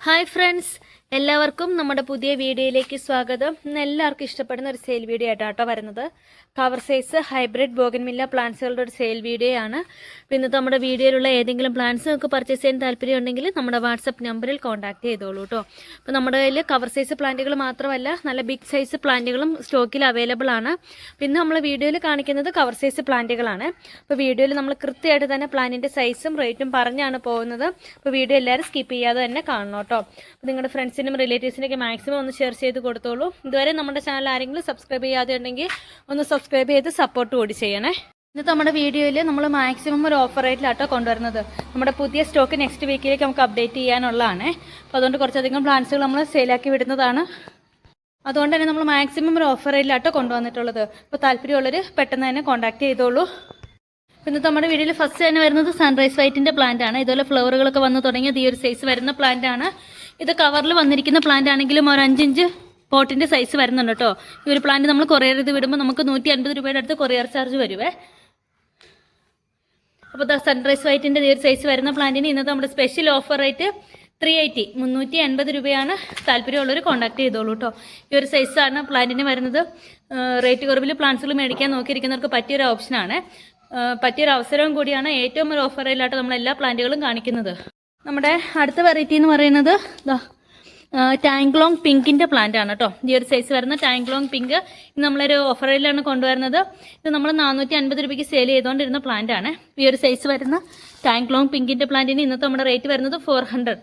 Hi friends. എല്ലാവർക്കും നമ്മുടെ പുതിയ വീഡിയോയിലേക്ക് സ്വാഗതം. ഇന്ന് എല്ലാവർക്കും ഇഷ്ടപ്പെടുന്ന ഒരു സെയിൽ വീഡിയോ ആയിട്ടാണ് കേട്ടോ വരുന്നത്. കവർ സൈസ് ഹൈബ്രിഡ് ബോഗൻമില്ല പ്ലാന്റ്സുകളുടെ ഒരു സെയിൽ വീഡിയോ ആണ് പിന്നെ നമ്മുടെ വീഡിയോയിലുള്ള ഏതെങ്കിലും പ്ലാന്റ്സ് നിങ്ങൾക്ക് പർച്ചേസ് ചെയ്യാൻ താല്പര്യം ഉണ്ടെങ്കിൽ നമ്മുടെ വാട്സപ്പ് നമ്പറിൽ കോൺടാക്ട് ചെയ്തോളൂ കേട്ടോ അപ്പോൾ നമ്മുടെ കയ്യിൽ കവർ സൈസ് പ്ലാന്റുകൾ മാത്രമല്ല നല്ല ബിഗ് സൈസ് പ്ലാന്റുകളും സ്റ്റോക്കിൽ അവൈലബിൾ ആണ്. പിന്നെ നമ്മൾ വീഡിയോയിൽ കാണിക്കുന്നത് കവർ സൈസ് പ്ലാന്റുകളാണ് അപ്പോൾ വീഡിയോയിൽ നമ്മൾ കൃത്യമായിട്ട് തന്നെ പ്ലാന്റിന്റെ സൈസും റേറ്റും പറഞ്ഞാണ് പോകുന്നത്. അപ്പോൾ വീഡിയോ എല്ലാവരും സ്കിപ്പ് ചെയ്യാതെ തന്നെ കാണണം കേട്ടോ അപ്പോൾ നിങ്ങളുടെ ഫ്രണ്ട്സിനും റിലേറ്റീവ്സിനൊക്കെ മാക്സിമം ഒന്ന് ഷെയർ ചെയ്ത് കൊടുത്തോളൂ. ഇതുവരെ നമ്മുടെ ചാനൽ ആരെങ്കിലും സബ്സ്ക്രൈബ് ചെയ്യാതെ ഉണ്ടെങ്കിൽ ഒന്ന് സബ്സ്ക്രൈബ് ചെയ്ത് സപ്പോർട്ട് കൂടി ചെയ്യണേ. ഇന്നത്തെ നമ്മുടെ വീഡിയോയിൽ നമ്മൾ മാക്സിമം ഒരു ഓഫർ റേറ്റിലാട്ടോ കൊണ്ടുവരുന്നത്. നമ്മുടെ പുതിയ സ്റ്റോക്ക് നെക്സ്റ്റ് വീക്കിലേക്ക് നമുക്ക് അപ്ഡേറ്റ് ചെയ്യാനുള്ളതാണ്. അപ്പോൾ അതുകൊണ്ട് കുറച്ചധികം പ്ലാൻസുകൾ നമ്മൾ സെയിലാക്കി വിടുന്നതാണ്. അതുകൊണ്ട് തന്നെ നമ്മൾ മാക്സിമം ഒരു ഓഫർ റേറ്റിലാട്ടോ കൊണ്ടുവന്നിട്ടുള്ളത്. അപ്പോൾ താല്പര്യമുള്ളവർ പെട്ടെന്ന് തന്നെ കോൺടാക്ട് ചെയ്തോളൂ. പിന്നെ നമ്മുടെ വീട്ടിൽ ഫസ്റ്റ് തന്നെ വരുന്നത് സൺറൈസ് വൈറ്റിന്റെ പ്ലാന്റ് ആണ്. ഇതുപോലെ ഫ്ലവറുകളൊക്കെ വന്ന് തുടങ്ങിയത് ഈ ഒരു സൈസ് വരുന്ന പ്ലാന്റ് ആണ്. ഇത് കവറിൽ വന്നിരിക്കുന്ന പ്ലാന്റ് ആണെങ്കിലും ഒരു അഞ്ചിഞ്ച് പോട്ടിന്റെ സൈസ് വരുന്നുണ്ട് കേട്ടോ. ഈ ഒരു പ്ലാന്റ് നമ്മൾ കൊറിയർ ഇത് വിടുമ്പോൾ നമുക്ക് നൂറ്റി അൻപത് രൂപയുടെ അടുത്ത് കൊറിയർ ചാർജ് വരുവേ. അപ്പോൾ സൺറൈസ് വൈറ്റിന്റെ ഈ ഒരു സൈസ് വരുന്ന പ്ലാന്റിന് ഇന്നത്തെ നമ്മുടെ special offer rate three eighty മുന്നൂറ്റി അൻപത് രൂപയാണ് താല്പര്യമുള്ളവർ കോൺടാക്ട് ചെയ്തോളൂ കേട്ടോ. ഈ ഒരു സൈസാണ് പ്ലാന്റിന് വരുന്നത്. റേറ്റ് കുറവിൽ പ്ലാന്റ്സുകൾ മേടിക്കാൻ നോക്കിയിരിക്കുന്നവർക്ക് പറ്റിയൊരു ഓപ്ഷനാണ് പറ്റിയൊരു അവസരവും കൂടിയാണ് ഏറ്റവും ഒരു ഓഫറിലായിട്ട് നമ്മൾ എല്ലാ പ്ലാന്റുകളും കാണിക്കുന്നത്. നമ്മുടെ അടുത്ത വെറൈറ്റി എന്ന് പറയുന്നത് ടാങ്ക്ലോങ് പിങ്കിന്റെ പ്ലാന്റ് ആണ് കേട്ടോ ഈ ഒരു സൈസ് വരുന്ന ടാങ്ക്ലോങ് പിങ്ക് നമ്മളൊരു ഓഫറിലാണ് കൊണ്ടുവരുന്നത്. ഇത് നമ്മൾ നാനൂറ്റി അൻപത് രൂപയ്ക്ക് സെയിൽ ചെയ്തുകൊണ്ടിരുന്ന പ്ലാന്റ് ആണ്. ഈ ഒരു സൈസ് വരുന്ന ടാങ്ക്ലോങ് പിങ്കിന്റെ പ്ലാന്റിന് ഇന്നത്തെ നമ്മുടെ റേറ്റ് വരുന്നത് ഫോർ ഹൺഡ്രഡ്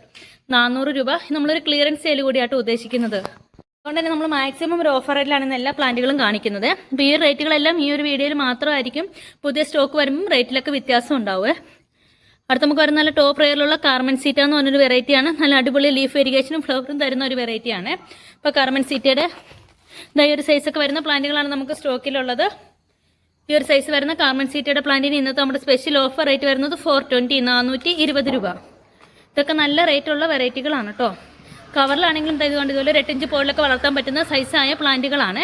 നാനൂറ് രൂപ. നമ്മളൊരു ക്ലിയറൻസ് സെയിൽ കൂടിയായിട്ട് ഉദ്ദേശിക്കുന്നത്. അതുകൊണ്ട് തന്നെ നമ്മൾ മാക്സിമം ഒരു ഓഫർ റേറ്റിലാണ് ഇന്ന് എല്ലാ പ്ലാന്റുകളും കാണിക്കുന്നത്. അപ്പോൾ ഈ റേറ്റുകളെല്ലാം ഈ ഒരു വീഡിയോയിൽ മാത്രമായിരിക്കും പുതിയ സ്റ്റോക്ക് വരുമ്പോൾ റേറ്റിലൊക്കെ വ്യത്യാസം ഉണ്ടാവുമേ അടുത്ത നമുക്ക് വരുന്ന നല്ല ടോപ്പ് റെയറിലുള്ള കാർമൻ സീറ്റ എന്ന് പറഞ്ഞൊരു വെറൈറ്റിയാണ് നല്ല അടിപൊളി ലീഫ് വെരിഗേഷനും ഫ്ലവറും തരുന്ന ഒരു വെറൈറ്റിയാണ് ഇപ്പോൾ കാർമൻ സീറ്റയുടെ ഇതാ ഈ ഒരു സൈസൊക്കെ വരുന്ന പ്ലാന്റുകളാണ് നമുക്ക് സ്റ്റോക്കിലുള്ളത് ഈ ഒരു സൈസ് വരുന്ന കാർമൻ സീറ്റയുടെ പ്ലാന്റിന് ഇന്നത്തെ നമ്മുടെ സ്പെഷ്യൽ ഓഫർ റേറ്റ് വരുന്നത് ഫോർ ട്വന്റി നാനൂറ്റി ഇരുപത് രൂപ. ഇതൊക്കെ നല്ല റേറ്റുള്ള വെറൈറ്റികളാണ് കേട്ടോ കവറിലാണെങ്കിലും ഇതുകൊണ്ട് ഇതുപോലെ എട്ടിഞ്ച് പോളിലൊക്കെ വളർത്താൻ പറ്റുന്ന സൈസായ പ്ലാന്റുകളാണ്.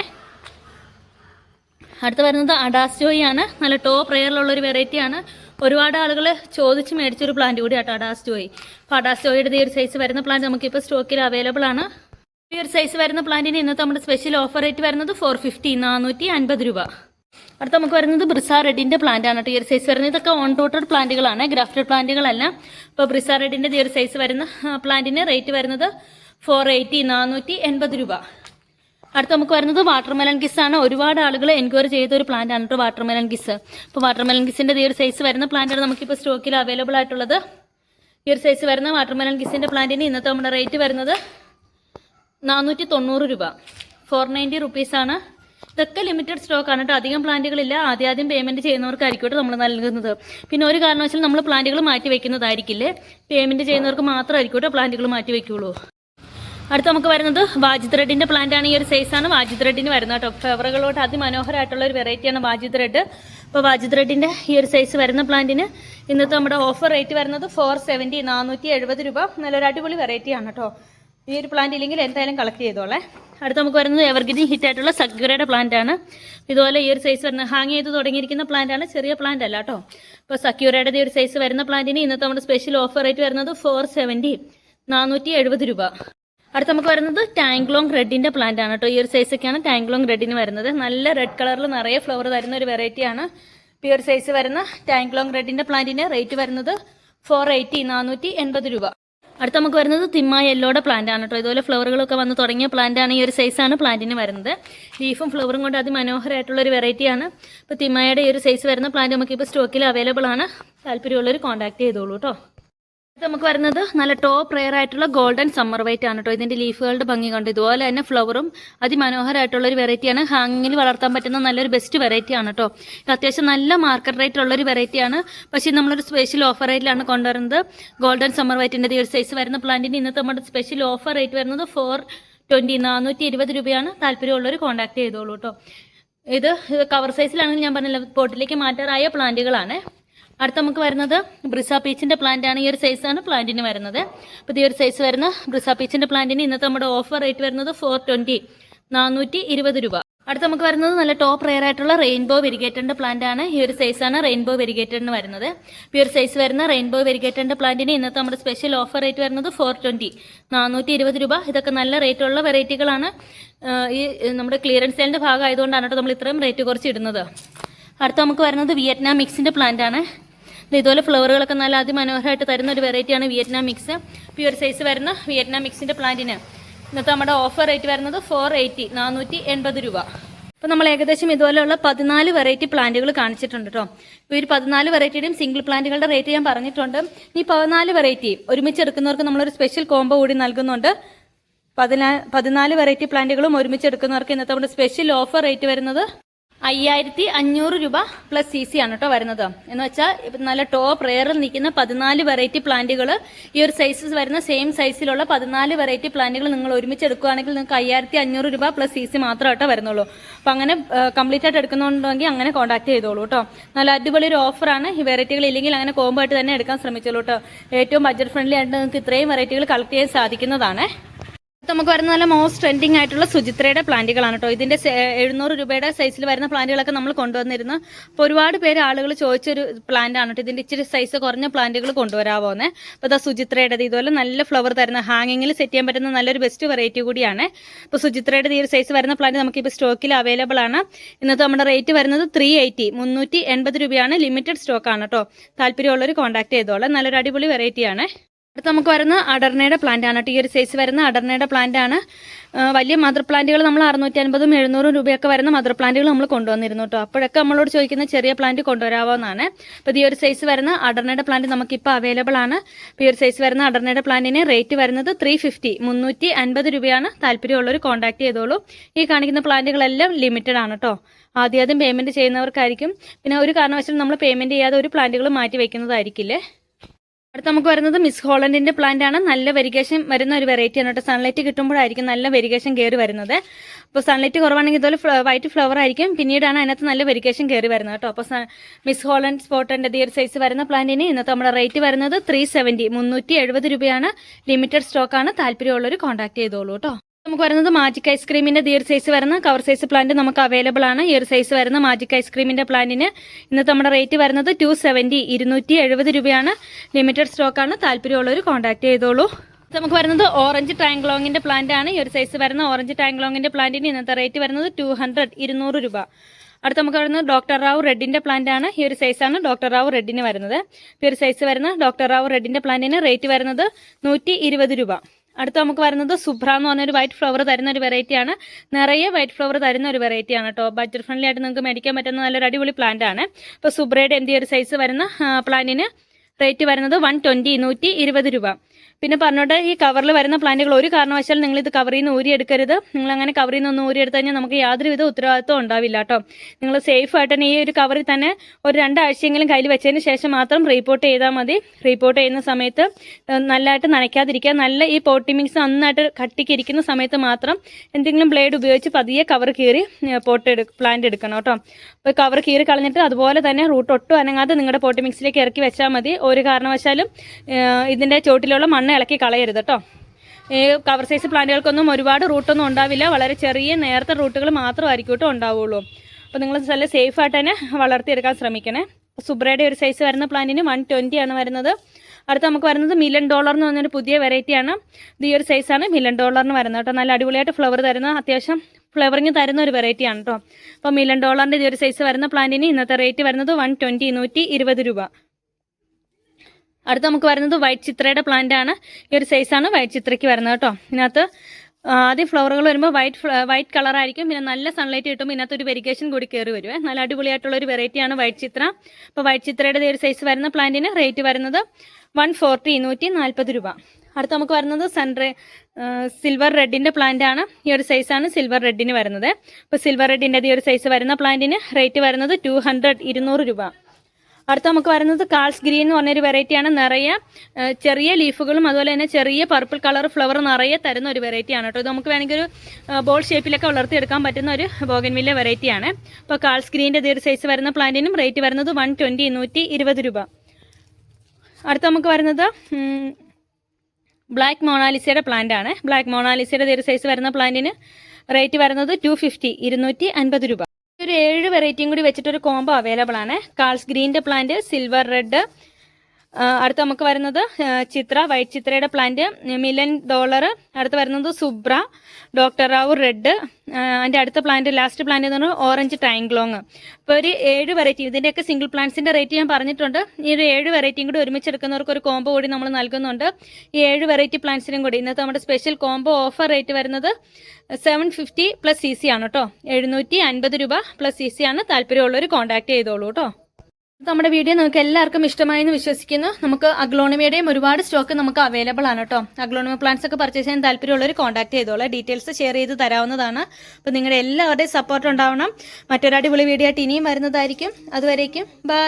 അടുത്ത് വരുന്നത് അഡാസ്റ്റോയി ആണ് നല്ല ടോപ്പ് റെയറിലുള്ള ഒരു വെറൈറ്റിയാണ് ഒരുപാട് ആളുകൾ ചോദിച്ച് മേടിച്ചൊരു പ്ലാന്റ് കൂടി ആട്ടോ അഡാസ്റ്റോയി അപ്പോൾ അഡാസ്റ്റോയുടെ ഈ ഒരു സൈസ് വരുന്ന പ്ലാന്റ് നമുക്കിപ്പോൾ സ്റ്റോക്കിൽ അവൈലബിൾ ആണ്. ഈ ഒരു സൈസ് വരുന്ന പ്ലാന്റിന് ഇന്നത്തെ നമ്മുടെ സ്പെഷ്യൽ ഓഫർ റേറ്റ് വരുന്നത് ഫോർ ഫിഫ്റ്റി നാനൂറ്റി അൻപത് രൂപ. അടുത്ത നമുക്ക് വരുന്നത് ബ്രിസാ റെഡിന്റെ പ്ലാന്റ് ആണ് ഈ ഒരു സൈസ് വരുന്നത് ഇതൊക്കെ ഓൺ ടോട്ടഡ് പ്ലാന്റുകളാണ് ഗ്രാഫ്റ്റഡ് പ്ലാന്റുകളല്ല ഇപ്പോൾ ബ്രിസാ റെഡിന്റെ ഈ ഒരു സൈസ് വരുന്ന പ്ലാന്റിന് റേറ്റ് വരുന്നത് ഫോർ എയ്റ്റി നാനൂറ്റി എൺപത് രൂപ. അടുത്ത നമുക്ക് വരുന്നത് വാട്ടർമെലൺ കിസ് ആണ്. ഒരുപാട് ആളുകൾ എൻക്വയറി ചെയ്ത ഒരു പ്ലാന്റ് ആണ് കേട്ടോ വാട്ടർമെലൺ കിസ് അപ്പോൾ വാട്ടർമെലൺ കിസിന്റെ ഈ ഒരു സൈസ് വരുന്ന പ്ലാന്റാണ് നമുക്കിപ്പോൾ സ്റ്റോക്കിൽ അവൈലബിൾ ആയിട്ടുള്ളത്. ഈ ഒരു സൈസ് വരുന്ന വാട്ടർമെലൺ കിസിന്റെ പ്ലാന്റിന് ഇന്നത്തെ നമ്മുടെ റേറ്റ് വരുന്നത് നാനൂറ്റി തൊണ്ണൂറ് രൂപ ഫോർ നയന്റി റുപ്പീസാണ് ഇതൊക്കെ ലിമിറ്റഡ് സ്റ്റോക്ക് ആണ് കേട്ടോ അധികം പ്ലാന്റുകളില്ല ആദ്യം പേയ്മെന്റ് ചെയ്യുന്നവർക്കായിരിക്കും നമ്മൾ നൽകുന്നത്. പിന്നെ ഒരു കാരണവശാലും നമ്മൾ പ്ലാന്റുകൾ മാറ്റി വെക്കുന്നതായിരിക്കില്ലേ? പേയ്മെന്റ് ചെയ്യുന്നവർക്ക് മാത്രമായിരിക്കും കേട്ടോ പ്ലാന്റുകൾ മാറ്റി വെക്കുള്ളൂ. അടുത്ത നമുക്ക് വരുന്നത് വാജി പ്ലാന്റ് ആണ് ഈ ഒരു സൈസ് ആണ്. വാജി ത്രെഡിന് വരുന്നത് കേട്ടോ. ഫ്ലവറുകളോട്ട് അതിമനോഹരമായിട്ടുള്ള ഒരു വെറൈറ്റിയാണ് വാജി ത്രെഡ് അപ്പോൾ വാജി ത്രെഡിന്റെ ഈ ഒരു സൈസ് വരുന്ന പ്ലാന്റിന് ഇന്നത്തെ നമ്മുടെ ഓഫർ റേറ്റ് വരുന്നത് ഫോർ സെവന്റി നാനൂറ്റി എഴുപത് രൂപ. നല്ലൊരു അടിപൊളി വെറൈറ്റിയാണ് കേട്ടോ. ഈ ഒരു പ്ലാന്റ് ഇല്ലെങ്കിൽ എന്തായാലും കളക്ട് ചെയ്തോളേ. അടുത്ത നമുക്ക് വരുന്നത് എവർഗ്രീൻ ഹിറ്റ് ആയിട്ടുള്ള സഗ്ഗരയുടെ പ്ലാന്റ് ആണ്. ഇതുപോലെ ഈ ഒരു സൈസ് വരുന്ന ഹാങ് ചെയ്ത് തുടങ്ങിയിരിക്കുന്ന പ്ലാന്റ് ആണ്. ചെറിയ പ്ലാന്റ് അല്ല കേട്ടോ. ഇപ്പോൾ സക്യൂരയുടെ ഈ ഒരു സൈസ് വരുന്ന പ്ലാന്റിന് ഇന്നത്തെ നമ്മുടെ സ്പെഷ്യൽ ഓഫർ റേറ്റ് വരുന്നത് ഫോർ സെവന്റി നാനൂറ്റി എഴുപത് രൂപ. അടുത്ത നമുക്ക് വരുന്നത് ടാങ്ക്ലോങ് റെഡിന്റെ പ്ലാന്റ് ആണ് കേട്ടോ. ഈ ഒരു സൈസൊക്കെയാണ് ടാങ്ക്ലോങ് റെഡിന് വരുന്നത്. നല്ല റെഡ് കളറിൽ നിറയെ ഫ്ലവർ തരുന്ന ഒരു വെറൈറ്റിയാണ് ഒരു സൈസ് വരുന്ന ടാങ്ക്ലോങ് റെഡിന്റെ പ്ലാന്റിന് റേറ്റ് വരുന്നത് ഫോർ എയ്റ്റി നാനൂറ്റി എൺപത് രൂപ. അടുത്ത് നമുക്ക് വരുന്നത് തിമ്മ യെല്ലോയുടെ പ്ലാന്റ് ആണ് കേട്ടോ. ഇതുപോലെ ഫ്ലവറുകളൊക്കെ വന്ന് തുടങ്ങിയ പ്ലാന്റ് ആണ് ഈ ഒരു സൈസാണ് പ്ലാന്റിന് വരുന്നത്. ലീഫും ഫ്ലവറും കൊണ്ട് അതിമനോഹരമായിട്ടുള്ള ഒരു വെറൈറ്റിയാണ് ഇപ്പോൾ തിമ്മയുടെ ഈ ഒരു സൈസ് വരുന്ന പ്ലാന്റ് നമുക്കിപ്പോൾ സ്റ്റോക്കിൽ അവൈലബിൾ ആണ്. താല്പര്യമുള്ളവർ കോൺടാക്ട് ചെയ്തോളൂ കേട്ടോ. ഇത് നമുക്ക് വരുന്നത് നല്ല ടോപ്പ് റെയർ ആയിട്ടുള്ള ഗോൾഡൻ സമ്മർ വൈറ്റ് ആണ് കേട്ടോ ഇതിന്റെ ലീഫുകളുടെ ഭംഗി കണ്ട്. ഇതുപോലെ തന്നെ ഫ്ലവറും അതിമനോഹരമായിട്ടുള്ള ഒരു വെറൈറ്റിയാണ് ഹാങ്ങിൽ വളർത്താൻ പറ്റുന്ന നല്ലൊരു ബെസ്റ്റ് വെറൈറ്റി ആണ് കേട്ടോ അത്യാവശ്യം നല്ല മാർക്കറ്റ് റേറ്റ് ഉള്ള ഒരു വെറൈറ്റിയാണ് പക്ഷേ നമ്മളൊരു സ്പെഷ്യൽ ഓഫർ റേറ്റിലാണ് കൊണ്ടുവരുന്നത്. ഗോൾഡൻ സമ്മർ വൈറ്റിന്റെ ഈ ഒരു സൈസ് വരുന്ന പ്ലാന്റിന് ഇന്നത്തെ നമ്മുടെ സ്പെഷ്യൽ ഓഫർ റേറ്റ് വരുന്നത് ഫോർ ട്വന്റി നാനൂറ്റി ഇരുപത് രൂപയാണ്. താല്പര്യമുള്ളവർ കോൺടാക്ട് ചെയ്തോളൂ കേട്ടോ ഇത് കവർ സൈസിലാണെങ്കിൽ ഞാൻ പറഞ്ഞില്ല പോട്ടിലേക്ക് മാറ്റാറായ പ്ലാന്റുകളാണ് അടുത്ത നമുക്ക് വരുന്നത് ബ്രിസ പ്ലാന്റ് ആണ്. ഈ ഒരു സൈസാണ് പ്ലാന്റിന് വരുന്നത്. അപ്പോൾ ഈ ഒരു സൈസ് വരുന്ന ബ്രിസ പീച്ചിന്റെ പ്ലാന്റിന് ഇന്നത്തെ നമ്മുടെ ഓഫർ റേറ്റ് വരുന്നത് ഫോർ ട്വന്റി നാനൂറ്റി ഇരുപത് രൂപ. അടുത്ത നമുക്ക് വരുന്നത് നല്ല ടോപ്പ് റെയർ ആയിട്ടുള്ള റെയിൻബോ വെരിഗേറ്റന്റെ പ്ലാന്റ് ആണ്. ഈ ഒരു സൈസാണ് റെയിൻബോ വെരിഗേറ്ററിന് വരുന്നത്. ഈ ഒരു സൈസ് വരുന്ന റെയിൻബോ വെരിഗേറ്റന്റെ പ്ലാന്റിന് ഇന്നത്തെ നമ്മുടെ സ്പെഷ്യൽ ഓഫർ റേറ്റ് വരുന്നത് ഫോർ ട്വന്റി നാനൂറ്റി ഇരുപത് രൂപ. ഇതൊക്കെ നല്ല റേറ്റ് ഉള്ള വെറൈറ്റികളാണ് ഈ നമ്മുടെ ക്ലിയറൻസ് സെയിലിന്റെ ഭാഗമായതുകൊണ്ടാണ് കേട്ടോ നമ്മൾ ഇത്രയും റേറ്റ് കുറച്ച് ഇടുന്നത്. അടുത്ത നമുക്ക് വരുന്നത് വിയറ്റ്നാം മിക്സിന്റെ പ്ലാന്റ് ആണ്. ഇതുപോലെ ഫ്ലവറുകളൊക്കെ നല്ല അതിമനോഹരമായിട്ട് തരുന്ന ഒരു വെറൈറ്റിയാണ് വിയറ്റ്നാം മിക്സ് പ്യുവർ സൈസ് വരുന്ന വിയറ്റ്നാം മിക്സിന്റെ പ്ലാന്റിന്. ഇന്നത്തെ നമ്മുടെ ഓഫർ റേറ്റ് വരുന്നത് ഫോർ എയ്റ്റി നാനൂറ്റി എൺപത് രൂപ. അപ്പോൾ നമ്മൾ ഏകദേശം ഇതുപോലെയുള്ള പതിനാല് വെറൈറ്റി പ്ലാന്റുകൾ കാണിച്ചിട്ടുണ്ട് കേട്ടോ ഇപ്പോൾ ഈ പതിനാല് വെറൈറ്റിയുടെയും സിംഗിൾ പ്ലാന്റുകളുടെ റേറ്റ് ഞാൻ പറഞ്ഞിട്ടുണ്ട്. ഈ പതിനാല് വെറൈറ്റി ഒരുമിച്ച് എടുക്കുന്നവർക്ക് നമ്മളൊരു സ്പെഷ്യൽ കോംബോ കൂടി നൽകുന്നുണ്ട്. പതിനാ പതിനാല് വെറൈറ്റി പ്ലാന്റുകളും ഒരുമിച്ച് എടുക്കുന്നവർക്ക് ഇന്നത്തെ നമ്മുടെ സ്പെഷ്യൽ ഓഫർ റേറ്റ് വരുന്നത് അയ്യായിരത്തി അഞ്ഞൂറ് രൂപ പ്ലസ് സി സി ആണ് കേട്ടോ വരുന്നത്. എന്ന് വെച്ചാൽ നല്ല ടോപ്പ് റെയറിൽ നിൽക്കുന്ന പതിനാല് വെറൈറ്റി പ്ലാന്റുകൾ ഈ ഒരു സൈസസ് വരുന്ന സെയിം സൈസിലുള്ള പതിനാല് വെറൈറ്റി പ്ലാന്റുകൾ നിങ്ങൾ ഒരുമിച്ച് എടുക്കുകയാണെങ്കിൽ നിങ്ങൾക്ക് അയ്യായിരത്തി അഞ്ഞൂറ് രൂപ പ്ലസ് സി സി മാത്രമേ കേട്ടോ വരുന്നുള്ളൂ. അപ്പം അങ്ങനെ കംപ്ലീറ്റ് ആയിട്ട് എടുക്കുന്നുണ്ടെങ്കിൽ അങ്ങനെ കോൺടാക്ട് ചെയ്തോളൂ കേട്ടോ നല്ല അടിപൊളി ഒരു ഓഫറാണ് ഈ വെറൈറ്റികൾ ഇല്ലെങ്കിൽ അങ്ങനെ കോമ്പായിട്ട് തന്നെ എടുക്കാൻ ശ്രമിച്ചോളൂ കേട്ടോ ഏറ്റവും ബഡ്ജറ്റ് ഫ്രണ്ട്ലി ആയിട്ട് നിങ്ങൾക്ക് ഇത്രയും വെറൈറ്റികൾ കളക്ട് ചെയ്യാൻ സാധിക്കുന്നതാണ്. നമുക്ക് വരുന്ന നല്ല മോസ്റ്റ് ട്രെൻഡിങ് ആയിട്ടുള്ള സുചിത്രയുടെ പ്ലാന്റുകളാണ് കേട്ടോ. ഇതിന്റെ എഴുന്നൂറ് രൂപയുടെ സൈസിൽ വരുന്ന പ്ലാന്റുകളൊക്കെ നമ്മൾ കൊണ്ടുവന്നിരുന്നു. അപ്പോൾ ഒരുപാട് പേര് ആളുകൾ ചോദിച്ചൊരു പ്ലാന്റ് ആണ് കേട്ടോ. ഇതിന്റെ ഇച്ചിരി സൈസ് കുറഞ്ഞ പ്ലാന്റുകൾ കൊണ്ടുവരാവോന്നെ. അപ്പോൾ ഇതാ സുചിത്രയുടെ ഇതുപോലെ നല്ല ഫ്ലവർ തരുന്ന ഹാങ്ങിങ്ങിൽ സെറ്റ് ചെയ്യാൻ പറ്റുന്ന നല്ലൊരു ബെസ്റ്റ് വെറൈറ്റി കൂടിയാണ്. ഇപ്പോൾ സുചിത്രയുടെ ഈ സൈസ് വരുന്ന പ്ലാന്റ് നമുക്ക് ഇപ്പോൾ സ്റ്റോക്കിൽ അവൈലബിൾ ആണ്. ഇന്നത്തെ നമ്മുടെ റേറ്റ് വരുന്നത് ത്രീ എയ്റ്റി മുന്നൂറ്റി എൺപത് രൂപയാണ് ലിമിറ്റഡ് സ്റ്റോക്ക് ആണ് കേട്ടോ. താല്പര്യമുള്ളവർ കോൺടാക്ട് ചെയ്തോളാം. നല്ലൊരു അടിപൊളി വെറൈറ്റിയാണ് അടുത്ത നമുക്ക് വരുന്ന അടർണയുടെ പ്ലാന്റ് ആണ്. ഈ ഒരു സൈസ് വരുന്ന അടർണയുടെ പ്ലാന്റ് ആണ്. വലിയ മദർ പ്ലാന്റുകൾ നമ്മൾ അറുന്നൂറ്റി അൻപതും എഴുന്നൂറും രൂപയൊക്കെ വരുന്ന മദർ പ്ലാന്റുകൾ നമ്മൾ കൊണ്ടുവന്നിരുന്നു കേട്ടോ അപ്പോഴൊക്കെ നമ്മളോട് ചോദിക്കുന്ന ചെറിയ പ്ലാന്റ് കൊണ്ടുവരാവുന്നതാണ് അപ്പോൾ ഈ ഒരു സൈസ് വരുന്ന അടർണയുടെ പ്ലാന്റ് നമുക്കിപ്പോൾ അവൈലബിൾ ആണ്. അപ്പോൾ ഈ ഒരു സൈസ് വരുന്ന അടർണയുടെ പ്ലാന്റിന് റേറ്റ് വരുന്നത് ത്രീ ഫിഫ്റ്റി മുന്നൂറ്റി അൻപത് രൂപയാണ്. താല്പര്യമുള്ളവർ കോൺടാക്ട് ചെയ്തോളൂ. ഈ കാണിക്കുന്ന പ്ലാന്റുകളെല്ലാം ലിമിറ്റഡ് ആണ് കേട്ടോ ആദ്യം ആദ്യം പേയ്മെന്റ് ചെയ്യുന്നവർക്കായിരിക്കും. പിന്നെ ഒരു കാരണവശാലും നമ്മൾ പേയ്മെന്റ് ചെയ്യാതെ ഒരു പ്ലാന്റുകൾ മാറ്റി വെക്കുന്നതായിരിക്കില്ലേ? അടുത്ത നമുക്ക് വരുന്നത് മിസ് ഹോളൻഡിന്റെ പ്ലാന്റ് ആണ്. നല്ല വെരിഗേഷൻ വരുന്ന ഒരു വെറൈറ്റി ആണ് കേട്ടോ. സൺലൈറ്റ് കിട്ടുമ്പോഴായിരിക്കും നല്ല വെരിഗേഷൻ കയറി വരുന്നത്. അപ്പോൾ സൺലൈറ്റ് കുറവാണെങ്കിൽ ഇതുപോലെ വൈറ്റ് ഫ്ലവർ ആയിരിക്കും. പിന്നീടാണ് അതിനകത്ത് നല്ല വെരിഗേഷൻ കയറി വരുന്നത് കേട്ടോ. അപ്പോൾ മിസ് ഹോളൻഡ് സ്പോട്ടിന്റെ ദിയർ സൈസ് വരുന്ന പ്ലാന്റിന് ഇന്നത്തെ നമ്മുടെ റേറ്റ് വരുന്നത് ത്രീ സെവന്റി മുന്നൂറ്റി എഴുപത് രൂപയാണ്. ലിമിറ്റഡ് സ്റ്റോക്കാണ് താല്പര്യമുള്ളവർ കോൺടാക്ട് ചെയ്തോളൂ കേട്ടോ. നമുക്ക് വരുന്നത് മാജിക് ഐസ്ക്രീമിന്റെ ദീർ സൈസ് വരുന്ന കവർ സൈസ് പ്ലാന്റ് നമുക്ക് അവൈലബിൾ ആണ്. ഈ ഒരു സൈസ് വരുന്ന മാജിക് ഐസ്ക്രീമിന്റെ പ്ലാന്റിന് ഇന്നത്തെ നമ്മുടെ റേറ്റ് വരുന്നത് ടു സെവന്റി ഇരുന്നൂറ്റി എഴുപത് രൂപയാണ് ലിമിറ്റഡ് സ്റ്റോക്കാണ് താല്പര്യമുള്ളവർ കോൺടാക്ട് ചെയ്തോളൂ. നമുക്ക് വരുന്നത് ഓറഞ്ച് ടാങ്ക്ലോങ്ങിന്റെ പ്ലാന്റ് ആണ്. ഈ ഒരു സൈസ് വരുന്ന ഓറഞ്ച് ടാങ്ക്ലോങ്ങിന്റെ പ്ലാന്റിന് ഇന്നത്തെ റേറ്റ് വരുന്നത് ടു ഹൺഡ്രഡ് ഇരുന്നൂറ് രൂപ. അടുത്ത നമുക്ക് വരുന്നത് ഡോക്ടർ റാവു റെഡിന്റെ പ്ലാന്റ് ആണ്. ഈ ഒരു സൈസാണ് ഡോക്ടർ റാവു റെഡിന് വരുന്നത്. ഈ ഒരു സൈസ് വരുന്ന ഡോക്ടർ റാവു റെഡിന്റെ പ്ലാന്റിന് റേറ്റ് വരുന്നത് നൂറ്റി രൂപ. അടുത്ത നമുക്ക് വരുന്നത് സുബ്ര എന്ന് പറഞ്ഞൊരു വൈറ്റ് ഫ്ലവർ തരുന്ന ഒരു വെറൈറ്റിയാണ് നിറയെ വൈറ്റ് ഫ്ലവർ തരുന്ന ഒരു വെറൈറ്റിയാണ് കേട്ടോ ബഡ്ജറ്റ് ഫ്രണ്ട്ലി ആയിട്ട് നിങ്ങൾക്ക് മേടിക്കാൻ പറ്റുന്ന നല്ലൊരു അടിപൊളി പ്ലാന്റ് ആണ്. ഇപ്പോൾ സുബ്രയുടെ എന്തിയൊരു സൈസ് വരുന്ന പ്ലാന്റിന് റേറ്റ് വരുന്നത് വൺ ട്വന്റി നൂറ്റി ഇരുപത് രൂപ. പിന്നെ പറഞ്ഞോട്ടെ ഈ കവറിൽ വരുന്ന പ്ലാന്റുകൾ ഒരു കാരണവശാലും നിങ്ങൾ ഇത് കവറിൽ നിന്ന് ഊരിയെടുക്കരുത്. നിങ്ങൾ അങ്ങനെ കവറിൽ നിന്ന് ഒന്ന് ഊരിയെടുത്ത് കഴിഞ്ഞാൽ നമുക്ക് യാതൊരുവിധ ഉത്തരവാദിത്വം ഉണ്ടാവില്ല കേട്ടോ. നിങ്ങൾ സേഫ് ആയിട്ട് തന്നെ ഈ ഒരു കവറിൽ തന്നെ ഒരു രണ്ടാഴ്ചയെങ്കിലും കയ്യിൽ വെച്ചതിന് ശേഷം മാത്രം റീപോർട്ട് ചെയ്താൽ മതി. റീപോർട്ട് ചെയ്യുന്ന സമയത്ത് നല്ലതായിട്ട് നനയ്ക്കാതിരിക്കുക. നല്ല ഈ പോട്ടി മിക്സ് നന്നായിട്ട് കട്ടിക്ക് ഇരിക്കുന്ന സമയത്ത് മാത്രം എന്തെങ്കിലും ബ്ലേഡ് ഉപയോഗിച്ച് പതിയെ കവർ കീറി പോട്ട് എടു പ്ലാന്റ് എടുക്കണം കേട്ടോ. അപ്പോൾ കവർ കീറി കളഞ്ഞിട്ട് അതുപോലെ തന്നെ റൂട്ട് ഒട്ടും അനങ്ങാതെ നിങ്ങളുടെ പോട്ടി മിക്സിലേക്ക് ഇറക്കി വെച്ചാൽ മതി. ഒരു കാരണവശാലും ഇതിന്റെ ചോട്ടിലുള്ള മണ്ണ് ഇളക്കി കളയരുത് കേട്ടോ ഈ കവർ സൈസ് പ്ലാന്റുകൾക്കൊന്നും ഒരുപാട് റൂട്ടൊന്നും ഉണ്ടാവില്ല. വളരെ ചെറിയ നേരത്തെ റൂട്ടുകൾ മാത്രമായിരിക്കും കേട്ടോ ഉണ്ടാവുള്ളൂ. അപ്പോൾ നിങ്ങൾ നല്ല സേഫായിട്ട് തന്നെ വളർത്തിയെടുക്കാൻ ശ്രമിക്കണേ. സുബ്രയുടെ ഒരു സൈസ് വരുന്ന പ്ലാന്റിന് വൺ ആണ് വരുന്നത്. അടുത്ത് നമുക്ക് വരുന്നത് മിലൻ ഡോളർ എന്ന് പറഞ്ഞൊരു പുതിയ വെറൈറ്റിയാണ് ഇത് ഈ ഒരു സൈസാണ് മിലൻ ഡോളറിന് വരുന്നത് കേട്ടോ നല്ല അടിപൊളിയായിട്ട് ഫ്ലവർ തരുന്ന അത്യാവശ്യം ഫ്ലവറിങ് തരുന്ന ഒരു വെറൈറ്റിയാണ് കേട്ടോ അപ്പോൾ മിലൻ ഡോളറിന്റെ ഒരു സൈസ് വരുന്ന പ്ലാന്റിന് ഇന്നത്തെ റേറ്റ് വരുന്നത് വൺ ട്വന്റി നൂറ്റി ഇരുപത് രൂപ. അടുത്ത നമുക്ക് വരുന്നത് വൈറ്റ് ചിത്രയുടെ പ്ലാന്റ് ആണ്. ഈ ഒരു സൈസാണ് വൈറ്റ് ചിത്രയ്ക്ക് വരുന്നത് കേട്ടോ. ഇതിനകത്ത് ആദ്യം ഫ്ലവറുകൾ വരുമ്പോൾ വൈറ്റ് വൈറ്റ് കളർ ആയിരിക്കും. പിന്നെ നല്ല സൺലൈറ്റ് കിട്ടുമ്പോൾ ഇതിനകത്ത് ഒരു വെരിഗേഷൻ കൂടി കയറി വരുവേ നല്ല അടിപൊളിയായിട്ടുള്ള ഒരു വെറൈറ്റിയാണ് വൈറ്റ് ചിത്ര. അപ്പോൾ വൈറ്റ് ചിത്രയുടെ ഒരു സൈസ് വരുന്ന പ്ലാന്റിന് റേറ്റ് വരുന്നത് വൺ ഫോർട്ടി നൂറ്റി നാൽപ്പത് രൂപ. അടുത്ത് നമുക്ക് വരുന്നത് സൺറേ സിൽവർ റെഡിന്റെ പ്ലാന്റ് ആണ്. ഈ ഒരു സൈസാണ് സിൽവർ റെഡിന് വരുന്നത്. അപ്പോൾ സിൽവർ റെഡിന്റെ ഈ ഒരു സൈസ് വരുന്ന പ്ലാന്റിന് റേറ്റ് വരുന്നത് ടു ഹൺഡ്രഡ് ഇരുന്നൂറ് രൂപ. അടുത്ത നമുക്ക് വരുന്നത് കാൾസ് ഗ്രീൻ എന്ന് പറഞ്ഞൊരു വെറൈറ്റിയാണ് നിറയെ ചെറിയ ലീഫുകളും അതുപോലെ തന്നെ ചെറിയ പർപ്പിൾ കളർ ഫ്ലവർ നിറയെ തരുന്ന ഒരു വെറൈറ്റിയാണ് കേട്ടോ. ഇത് നമുക്ക് വേണമെങ്കിൽ ഒരു ബോൾ ഷേപ്പിലൊക്കെ വളർത്തിയെടുക്കാൻ പറ്റുന്ന ഒരു ബോഗൻവില്ല വെറൈറ്റിയാണ് അപ്പോൾ കാൾസ് ഗ്രീന്റെ ഇതൊരു സൈസ് വരുന്ന പ്ലാന്റിനും റേറ്റ് വരുന്നത് വൺ ട്വന്റി നൂറ്റി ഇരുപത് രൂപ. അടുത്ത നമുക്ക് വരുന്നത് ബ്ലാക്ക് മോണാലിസയുടെ പ്ലാന്റ് ആണ്. ബ്ലാക്ക് മോണാലിസയുടെ ദീർഘ സൈസ് വരുന്ന പ്ലാന്റിന് റേറ്റ് വരുന്നത് ടു ഫിഫ്റ്റി ഇരുന്നൂറ്റി അൻപത് രൂപ. ഒരു ഏഴ് വെറൈറ്റിയും കൂടി വെച്ചിട്ടൊരു കോംബോ അവൈലബിൾ ആണ്. കാൾസ് ഗ്രീന്റെ പ്ലാന്റ് സിൽവർ റെഡ് അടുത്ത് നമുക്ക് വരുന്നത് ചിത്ര വൈറ്റ് ചിത്രയുടെ പ്ലാന്റ് മിലൻ ഡോളർ അടുത്ത് വരുന്നത് സുബ്ര ഡോക്ടർ റാവു റെഡ് അതിന്റെ അടുത്ത പ്ലാന്റ് ലാസ്റ്റ് പ്ലാന്റ് എന്ന് പറഞ്ഞാൽ ഓറഞ്ച് ടാങ്ക്ലോങ് ഇപ്പോൾ ഒരു ഏഴ് വെറൈറ്റി ഇതിന്റെയൊക്കെ സിംഗിൾ പ്ലാന്റ്സിന്റെ റേറ്റ് ഞാൻ പറഞ്ഞിട്ടുണ്ട്. ഈ ഒരു ഏഴ് വെറൈറ്റിയും കൂടി ഒരുമിച്ച് എടുക്കുന്നവർക്ക് ഒരു കോംബോ കൂടി നമ്മൾ നൽകുന്നുണ്ട്. ഈ ഏഴ് വെറൈറ്റി പ്ലാന്റ്സിനും കൂടി. ഇന്നത്തെ നമ്മുടെ സ്പെഷ്യൽ കോംബോ ഓഫർ റേറ്റ് വരുന്നത് seven fifty plus C C ആണ് കേട്ടോ എഴുന്നൂറ്റി അൻപത് രൂപ പ്ലസ് സി സി ആണ് താല്പര്യമുള്ളവർ കോൺടാക്ട് ചെയ്തോളൂ കേട്ടോ നമ്മുടെ വീഡിയോ നമുക്ക് എല്ലാവർക്കും ഇഷ്ടമായി എന്ന് വിശ്വസിക്കുന്നു. നമുക്ക് അഗ്ലോണമിയുടെയും ഒരുപാട് സ്റ്റോക്ക് നമുക്ക് അവൈലബിൾ ആണ് കേട്ടോ. അഗ്ലോണമി പ്ലാന്റ്സ് ഒക്കെ പർച്ചേസ് ചെയ്യാൻ താല്പര്യമുള്ളവർ കോൺടാക്ട് ചെയ്തോളാം. ഡീറ്റെയിൽസ് ഷെയർ ചെയ്ത് തരാവുന്നതാണ്. അപ്പോൾ നിങ്ങളുടെ എല്ലാവരുടെയും സപ്പോർട്ട് ഉണ്ടാവണം. മറ്റൊരു അടിപൊളി വീഡിയോ ആയിട്ട് ഇനിയും വരുന്നതായിരിക്കും. അതുവരേക്കും ബൈ